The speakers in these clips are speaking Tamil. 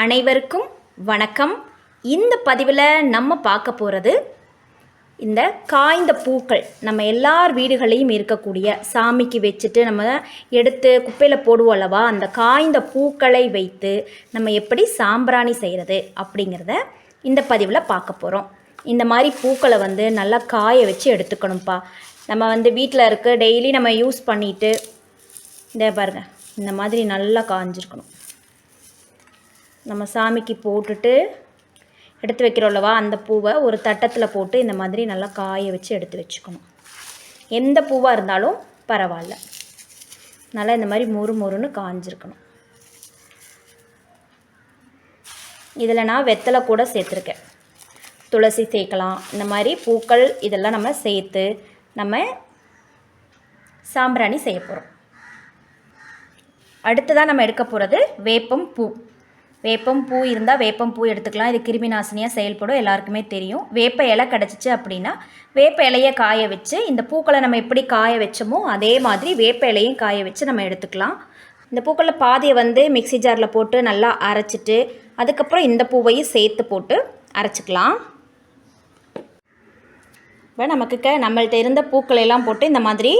அனைவருக்கும் வணக்கம். இந்த பதிவில் நம்ம பார்க்க போகிறது இந்த காய்ந்த பூக்கள். நம்ம எல்லார் வீடுகளையும் இருக்கக்கூடிய சாமிக்கு வச்சுட்டு நம்ம எடுத்து குப்பையில் போடுவோம் அல்லவா? அந்த காய்ந்த பூக்களை வைத்து நம்ம எப்படி சாம்பிராணி செய்கிறது அப்படிங்கிறத இந்த பதிவில் பார்க்க போகிறோம் இந்த மாதிரி பூக்களை வந்து நல்லா காய வச்சு எடுத்துக்கணும்ப்பா. நம்ம வந்து வீட்டில் இருக்க டெய்லி நம்ம யூஸ் பண்ணிவிட்டு இந்த பாருங்க இந்த மாதிரி நல்லா காஞ்சிருக்கணும். நம்ம சாமிக்கு போட்டுட்டு எடுத்து வைக்கிறோம்லவா அந்த பூவை ஒரு தட்டத்தில் போட்டு இந்த மாதிரி நல்லா காய வச்சு எடுத்து வச்சுக்கணும். எந்த பூவாக இருந்தாலும் பரவாயில்ல. நல்லா இந்த மாதிரி மொறு மொறுன்னு காஞ்சிருக்கணும். இதில் நான் வெத்தலை கூட சேர்த்துருக்கேன். துளசி சேர்க்கலாம் இந்த மாதிரி பூக்கள் இதெல்லாம் நம்ம சேர்த்து நம்ம சாம்பிராணி செய்ய போகிறோம் அடுத்ததாக நம்ம எடுக்க போகிறது வேப்பம் பூ. வேப்பம் பூ இருந்தால் வேப்பம் பூ எடுத்துக்கலாம். இது கிருமி நாசினியாக செயல்படும் எல்லாருக்குமே தெரியும். வேப்ப இலை கிடச்சிச்சு அப்படின்னா வேப்ப இலையை காய வச்சு இந்த பூக்களை நம்ம எப்படி காய வச்சோமோ அதே மாதிரி வேப்ப இலையும் காய வச்சு நம்ம எடுத்துக்கலாம். இந்த பூக்களில் பாதியை வந்து மிக்ஸி ஜாரில் போட்டு நல்லா அரைச்சிட்டு அதுக்கப்புறம் இந்த பூவையும் சேர்த்து போட்டு அரைச்சிக்கலாம். இப்போ நமக்கு நம்மள்கிட்ட இருந்த பூக்களை எல்லாம் போட்டு இந்த மாதிரி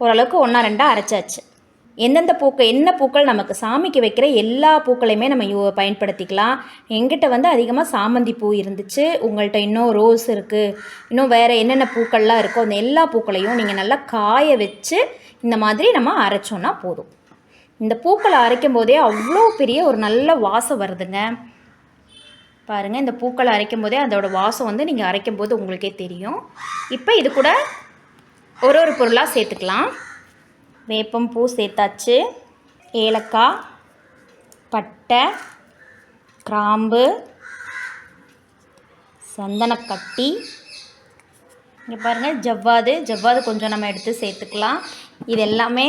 ஓரளவுக்கு ஒன்றா ரெண்டாக அரைச்சாச்சு. எந்தெந்த பூக்கள் என்ன பூக்கள் நமக்கு சாமிக்கு வைக்கிற எல்லா பூக்களையுமே நம்ம யூ பயன்படுத்திக்கலாம். எங்கிட்ட வந்து அதிகமாக சாமந்தி பூ இருந்துச்சு. உங்கள்கிட்ட இன்னும் ரோஸ் இருக்குது இன்னும் வேறு என்னென்ன பூக்கள்லாம் இருக்கோ அந்த எல்லா பூக்களையும் நீங்கள் நல்லா காய வச்சு இந்த மாதிரி நம்ம அரைச்சோன்னா போதும். இந்த பூக்களை அரைக்கும் போதே அவ்வளோ பெரிய ஒரு நல்ல வாசம் வருதுங்க. பாருங்கள் இந்த பூக்களை அரைக்கும் போதே அதோடய வாசம் வந்து நீங்கள் அரைக்கும் போது உங்களுக்கே தெரியும். இப்போ இது கூட ஒரு ஒரு பொருளாக சேர்த்துக்கலாம். வேப்பம் பூ சேர்த்தாச்சு. ஏலக்காய் பட்டை கிராம்பு சந்தனக்கட்டி. இங்கே பாருங்கள் ஜவ்வாது. ஜவ்வாது கொஞ்சம் நம்ம எடுத்து சேர்த்துக்கலாம். இது எல்லாமே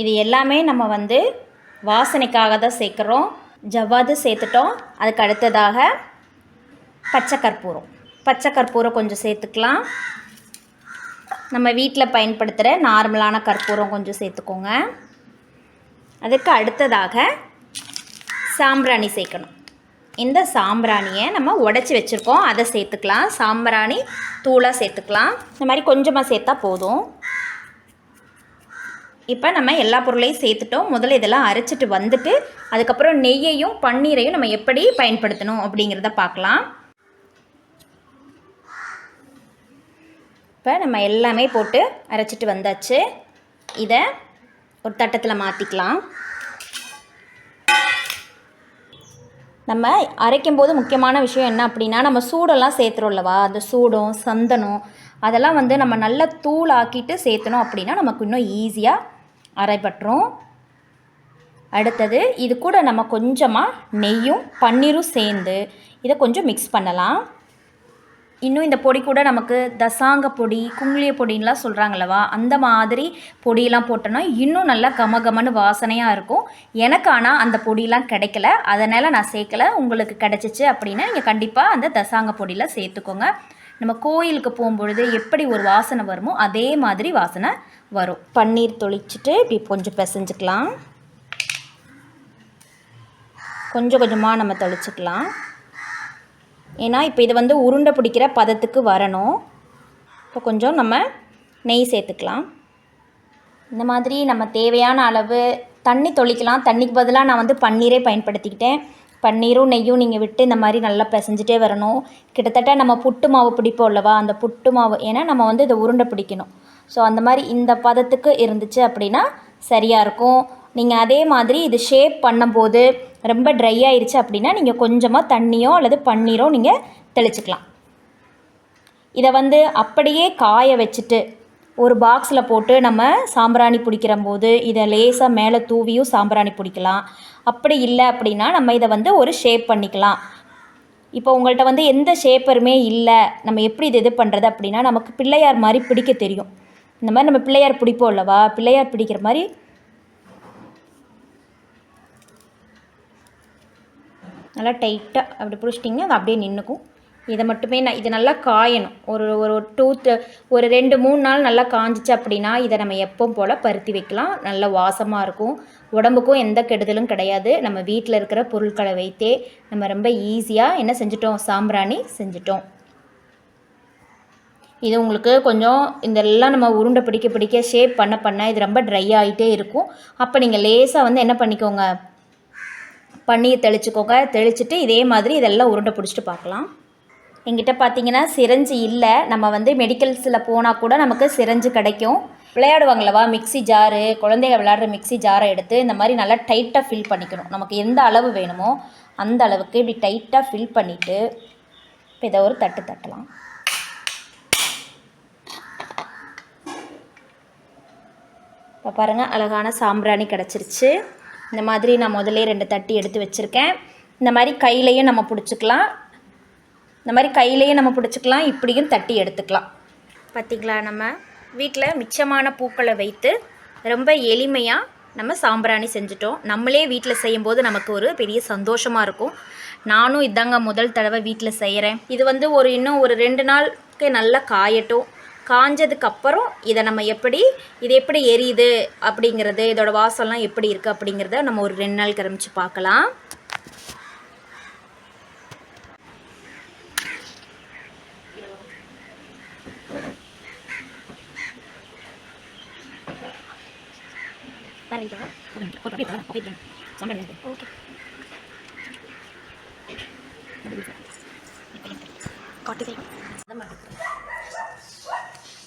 இது எல்லாமே நம்ம வந்து வாசனைக்காக தான் சேர்க்குறோம். ஜவ்வாது சேர்த்துட்டோம். அதுக்கு அடுத்ததாக பச்சை கற்பூரம். பச்சை கற்பூரம் கொஞ்சம் சேர்த்துக்கலாம். நம்ம வீட்டில் பயன்படுத்துகிற நார்மலான கற்பூரம் கொஞ்சம் சேர்த்துக்கோங்க. அதுக்கு அடுத்ததாக சாம்பிராணி சேர்க்கணும். இந்த சாம்பிராணியை நம்ம உடச்சி வச்சுருக்கோம். அதை சேர்த்துக்கலாம். சாம்பிராணி தூளாக சேர்த்துக்கலாம். இந்த மாதிரி கொஞ்சமாக சேர்த்தா போதும். இப்போ நம்ம எல்லா பொருளையும் சேர்த்துட்டோம். முதல்ல இதெல்லாம் அரைச்சிட்டு வந்துட்டு அதுக்கப்புறம் நெய்யையும் பன்னீரையும் நம்ம எப்படி பயன்படுத்தணும் அப்படிங்கிறத பார்க்கலாம். இப்போ நம்ம எல்லாமே போட்டு அரைச்சிட்டு வந்தாச்சு. இதை ஒரு தட்டத்தில் மாற்றிக்கலாம் நம்ம அரைக்கும் போது முக்கியமான விஷயம் என்ன அப்படின்னா நம்ம சூடெல்லாம் சேர்த்துறோம்லவா அந்த சூடம் சந்தனம் அதெல்லாம் வந்து நம்ம நல்லா தூள் ஆக்கிட்டு சேர்த்தணும் அப்படின்னா நமக்கு இன்னும் ஈஸியாக அரைப்பட்டுரும். அடுத்தது இது கூட நம்ம கொஞ்சமாக நெய்யும் பன்னீரும் சேர்ந்து இதை கொஞ்சம் மிக்ஸ் பண்ணலாம். இன்னும் இந்த பொடி கூட நமக்கு தசாங்க பொடி குங்குளிய பொடின்லாம் சொல்கிறாங்களவா அந்த மாதிரி பொடியெல்லாம் போட்டோன்னா இன்னும் நல்லா கம கமன்னு வாசனையாக இருக்கும். எனக்கு ஆனால் அந்த பொடியெலாம் கிடைக்கல. அதனால் நான் சேர்க்கல. உங்களுக்கு கிடச்சிச்சு அப்படின்னா நீங்கள் கண்டிப்பாக அந்த தசாங்க பொடியில் சேர்த்துக்கோங்க. நம்ம கோயிலுக்கு போகும்பொழுது எப்படி ஒரு வாசனை வருமோ அதே மாதிரி வாசனை வரும். பன்னீர் தொளிச்சிட்டு இப்படி கொஞ்சம் பிசைஞ்சுக்கலாம். கொஞ்சம் கொஞ்சமாக நம்ம தொளிச்சுக்கலாம். ஏன்னா இப்போ இது வந்து உருண்டை பிடிக்கிற பதத்துக்கு வரணும். இப்போ கொஞ்சம் நம்ம நெய் சேர்த்துக்கலாம். இந்த மாதிரி நம்ம தேவையான அளவு தண்ணி தொளிக்கலாம். தண்ணிக்கு பதிலாக நான் வந்து பன்னீரே பயன்படுத்திக்கிட்டேன். பன்னீரும் நெய்யும் நீங்கள் விட்டு இந்த மாதிரி நல்லா பிசைஞ்சிட்டே வரணும். கிட்டத்தட்ட நம்ம புட்டு மாவு பிடிப்போம் அல்லவா அந்த புட்டு மாவு. ஏன்னா நம்ம வந்து இதை உருண்டை பிடிக்கணும். ஸோ அந்த மாதிரி இந்த பதத்துக்கு இருந்துச்சு அப்படின்னா சரியாக இருக்கும். நீங்கள் அதே மாதிரி இது ஷேப் பண்ணும்போது ரொம்ப ட்ரை ஆயிடுச்சு அப்படின்னா நீங்கள் கொஞ்சமாக தண்ணியோ அல்லது பன்னீரோ நீங்கள் தெளிச்சுக்கலாம். இதை வந்து அப்படியே காய வச்சுட்டு ஒரு பாக்ஸில் போட்டு நம்ம சாம்பிராணி பிடிக்கிற போது இதை லேசாக மேலே தூவியும் சாம்பிராணி பிடிக்கலாம். அப்படி இல்லை அப்படின்னா நம்ம இதை வந்து ஒரு ஷேப் பண்ணிக்கலாம். இப்போ உங்கள்கிட்ட வந்து எந்த ஷேப்பருமே இல்லை நம்ம எப்படி இது இது பண்ணுறது அப்படின்னா நமக்கு பிள்ளையார் மாதிரி பிடிக்க தெரியும். இந்த மாதிரி நம்ம பிள்ளையார் பிடிப்போம் அல்லவா? பிள்ளையார் பிடிக்கிற மாதிரி நல்லா டைட்டாக அப்படி பிடிச்சிட்டிங்கன்னா அது அப்படியே நின்றுக்கும் இதை மட்டுமே நான் இது நல்லா காயணும். ஒரு ஒரு டூ ஒரு ரெண்டு மூணு நாள் நல்லா காஞ்சிச்சு அப்படின்னா இதை நம்ம எப்பவும் போல் பருத்தி வைக்கலாம். நல்ல வாசமாக இருக்கும். உடம்புக்கும் எந்த கெடுதலும் கிடையாது. நம்ம வீட்டில் இருக்கிற பொருட்களை வைத்தே நம்ம ரொம்ப ஈஸியாக என்ன செஞ்சிட்டோம்? சாம்பிராணி செஞ்சிட்டோம். இது உங்களுக்கு கொஞ்சம் இதெல்லாம் நம்ம உருண்டை பிடிக்க பிடிக்க ஷேப் பண்ண பண்ண இது ரொம்ப ட்ரை ஆகிட்டே இருக்கும். அப்போ நீங்கள் லேசாக வந்து என்ன பண்ணிக்கோங்க? பன்னீர் தெளிச்சுக்கோங்க. தெளிச்சுட்டு இதே மாதிரி இதெல்லாம் உருண்டை பிடிச்சிட்டு பார்க்கலாம். எங்கிட்ட பார்த்தீங்கன்னா சிரஞ்சு இல்லை. நம்ம வந்து மெடிக்கல்ஸில் போனால் கூட நமக்கு சிரஞ்சு கிடைக்கும். விளையாடுவாங்களவா? மிக்ஸி ஜாரு குழந்தைங்க விளையாடுற மிக்ஸி ஜாரை எடுத்து இந்த மாதிரி நல்லா டைட்டாக ஃபில் பண்ணிக்கணும். நமக்கு எந்த அளவு வேணுமோ அந்த அளவுக்கு இப்படி டைட்டாக ஃபில் பண்ணிவிட்டு இப்போ இதை ஒரு தட்டு தட்டலாம். இப்போ பாருங்கள் அழகான சாம்பிராணி கிடச்சிருச்சு. இந்த மாதிரி நான் முதல்ல ரெண்டு தட்டி எடுத்து வச்சுருக்கேன். இந்த மாதிரி கையிலையும் நம்ம பிடிச்சிக்கலாம். இந்த மாதிரி கையிலையே நம்ம பிடிச்சிக்கலாம் இப்படியும் தட்டி எடுத்துக்கலாம். பார்த்திங்களா நம்ம? வீட்டில் மிச்சமான பூக்களை வைத்து ரொம்ப எளிமையாக நம்ம சாம்பிராணி செஞ்சுட்டோம். நம்மளே வீட்டில் செய்யும்போது நமக்கு ஒரு பெரிய சந்தோஷமாக இருக்கும். நானும் இதாங்க முதல் தடவை வீட்டில் செய்கிறேன் இது வந்து ஒரு இன்னும் ஒரு ரெண்டு நாளுக்கு நல்லா காயட்டும். காஞ்சதுக்கு அப்புறம் இதை நம்ம எப்படி இது எப்படி எரியுது அப்படிங்கிறது இதோட வாசம்லாம் எப்படி இருக்குது அப்படிங்கிறத நம்ம ஒரு ரெண்டு நாள் கிளம்பிச்சு பார்க்கலாம்.